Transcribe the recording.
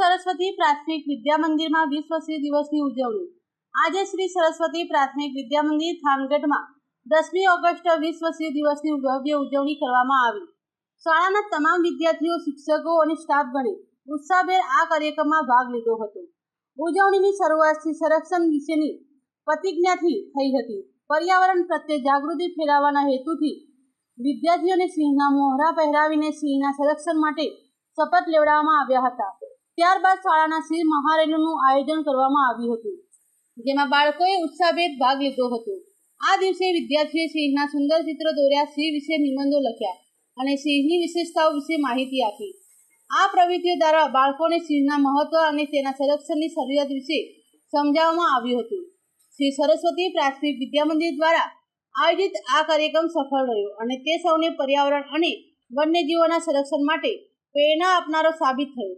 સરસ્વતી પ્રાથમિક વિદ્યા મંદિરમાં વિશ્વ સ્ત્રી દિવસની ઉજવણી. આજે શ્રી સરસ્વતી પ્રાથમિક વિદ્યા મંદિર થાનગઢમાં દસમી ઓગસ્ટ વિશ્વ સ્ત્રી દિવસની ભવ્ય ઉજવણી કરવામાં આવી. શાળાના તમામ વિદ્યાર્થીઓ, શિક્ષકો અને સ્ટાફ ગણે ઉત્સાહભેર આ કાર્યક્રમમાં ભાગ લીધો હતો. ઉજવણીની શરૂઆતથી સંરક્ષણ વિશેની પ્રતિજ્ઞાથી થઈ હતી. પર્યાવરણ પ્રત્યે જાગૃતિ ફેલાવવાના હેતુથી વિદ્યાર્થીઓને સિંહના મોહરા પહેરાવીને સિંહના સંરક્ષણ માટે શપથ લેવડાવવામાં આવ્યા હતા. ત્યારબાદ શાળાના શિવ મહારેલીનું આયોજન કરવામાં આવ્યું હતું, જેમાં બાળકોએ ઉત્સાહભેર ભાગ લીધો હતો. આ દિવસે વિદ્યાર્થીઓએ સિંહના સુંદર ચિત્રો દોર્યા, સિંહ વિશે નિબંધો લખ્યા અને સિંહની વિશેષતાઓ વિશે માહિતી આપી. આ પ્રવૃત્તિઓ દ્વારા બાળકોને સિંહના મહત્વ અને તેના સંરક્ષણની શરૂઆત વિશે સમજાવવામાં આવ્યું હતું. શ્રી સરસ્વતી પ્રાથમિક વિદ્યા મંદિર દ્વારા આયોજિત આ કાર્યક્રમ સફળ રહ્યો અને તે સૌને પર્યાવરણ અને વન્યજીવોના સંરક્ષણ માટે પ્રેરણા આપનારો સાબિત થયો.